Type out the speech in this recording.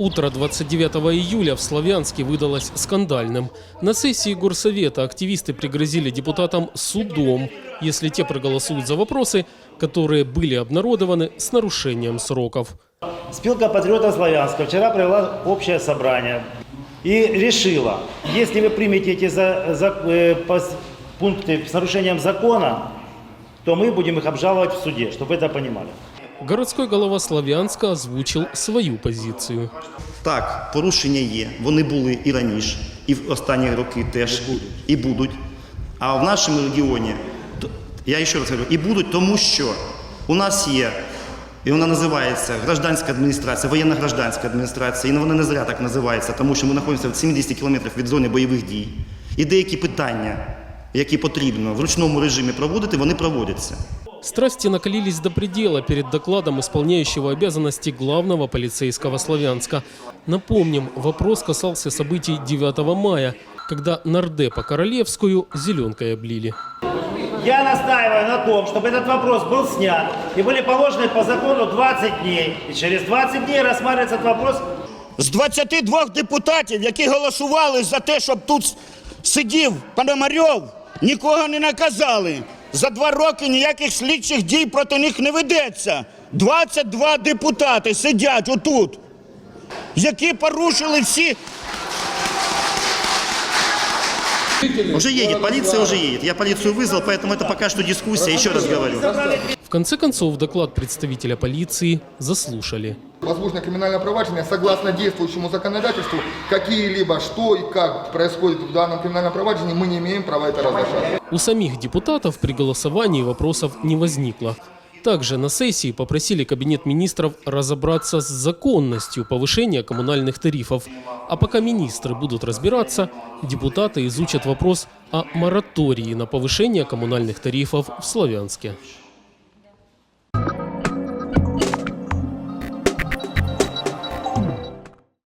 Утро 29 июля в Славянске выдалось скандальным. На сессии горсовета активисты пригрозили депутатам судом, если те проголосуют за вопросы, которые были обнародованы с нарушением сроков. Спилка патриотов Славянска вчера провела общее собрание и решила, если вы примете эти за- за- э, пос- пункты с нарушением закона, то мы будем их обжаловать в суде, чтобы вы это понимали. Городской голова Славянска озвучил свою позицию. Так, порушення є. Вони були і раніше, і в останні роки теж і будуть. А в нашому регіоні, я ще раз говорю, і будуть, тому що у нас є, і вона називається гражданська адміністрація, воєнна гражданська адміністрація, і вона не зря так називається, тому що ми знаходимося в 70 кілометрів від зони бойових дій. І деякі питання, які потрібно в ручному режимі проводити, вони проводяться. Страсти накалились до предела перед докладом исполняющего обязанности главного полицейского Славянска. Напомним, вопрос касался событий 9 мая, когда нардепа Королевскую зеленкой облили. Я настаиваю на том, чтобы этот вопрос был снят и были положены по закону 20 дней. И через 20 дней рассматривается этот вопрос З 22 депутатів, які голосували за те, щоб тут сидів Пономарьов, нікого не наказали. За два роки ніяких слідчих дій проти них не ведеться. 22 депутати сидять отут, які порушили всі Уже едет, полиция уже едет. Я полицию вызвал, поэтому это пока что дискуссия, еще раз говорю. В конце концов, доклад представителя полиции заслушали. возможно криминальное проваджение согласно действующему законодательству, какие-либо что и как происходит в данном криминальном проваджении, мы не имеем права это разрешать. У самих депутатов при голосовании вопросов не возникло. Также на сессии попросили Кабинет министров разобраться с законностью повышения коммунальных тарифов. А пока министры будут разбираться, депутаты изучат вопрос о моратории на повышение коммунальных тарифов в Славянске.